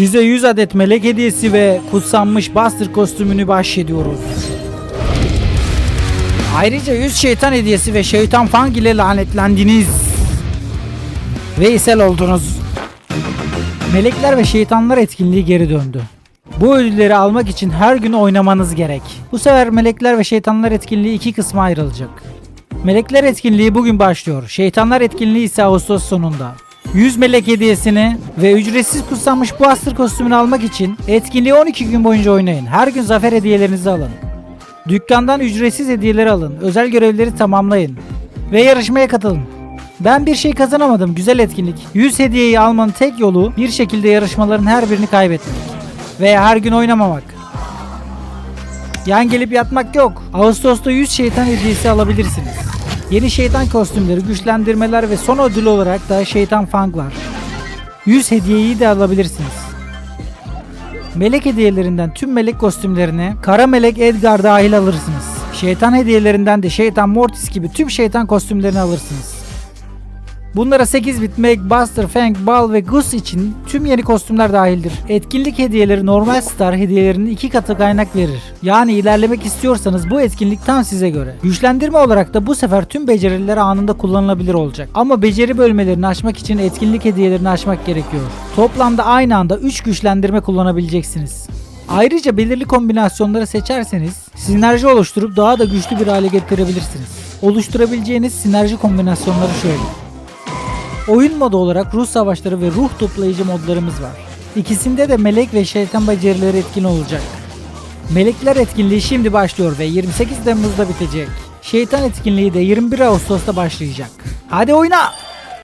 Size 100 adet melek hediyesi ve kutsanmış Buster kostümünü bahşediyoruz. Ayrıca 100 şeytan hediyesi ve şeytan fang ile lanetlendiniz. Ve ishal oldunuz. Melekler ve şeytanlar etkinliği geri döndü. Bu ödülleri almak için her gün oynamanız gerek. Bu sefer melekler ve şeytanlar etkinliği iki kısma ayrılacak. Melekler etkinliği bugün başlıyor. Şeytanlar etkinliği ise Ağustos sonunda. 100 melek hediyesini ve ücretsiz kutsanmış Buster kostümünü almak için etkinliği 12 gün boyunca oynayın. Her gün zafer hediyelerinizi alın. Dükkandan ücretsiz hediyeleri alın. Özel görevleri tamamlayın. Ve yarışmaya katılın. Ben bir şey kazanamadım. Güzel etkinlik. 100 hediyeyi almanın tek yolu bir şekilde yarışmaların her birini kaybetmek. Veya her gün oynamamak. Yan gelip yatmak yok. Ağustos'ta 100 şeytan hediyesi alabilirsiniz. Yeni şeytan kostümleri, güçlendirmeler ve son ödül olarak da şeytan fang var. 100 hediyeyi de alabilirsiniz. Melek hediyelerinden tüm melek kostümlerini Kara Melek Edgar dahil alırsınız. Şeytan hediyelerinden de Şeytan Mortis gibi tüm şeytan kostümlerini alırsınız. Bunlara 8 bit Meg, Buster, Fang, Bal ve Goose için tüm yeni kostümler dahildir. Etkinlik hediyeleri normal star hediyelerinin iki katı kaynak verir. Yani ilerlemek istiyorsanız bu etkinlik tam size göre. Güçlendirme olarak da bu sefer tüm beceriler anında kullanılabilir olacak. Ama beceri bölmelerini açmak için etkinlik hediyelerini açmak gerekiyor. Toplamda aynı anda 3 güçlendirme kullanabileceksiniz. Ayrıca belirli kombinasyonları seçerseniz sinerji oluşturup daha da güçlü bir hale getirebilirsiniz. Oluşturabileceğiniz sinerji kombinasyonları şöyle. Oyun modu olarak ruh savaşları ve ruh toplayıcı modlarımız var. İkisinde de melek ve şeytan becerileri etkin olacak. Melekler etkinliği şimdi başlıyor ve 28 Temmuz'da bitecek. Şeytan etkinliği de 21 Ağustos'ta başlayacak. Hadi oyna!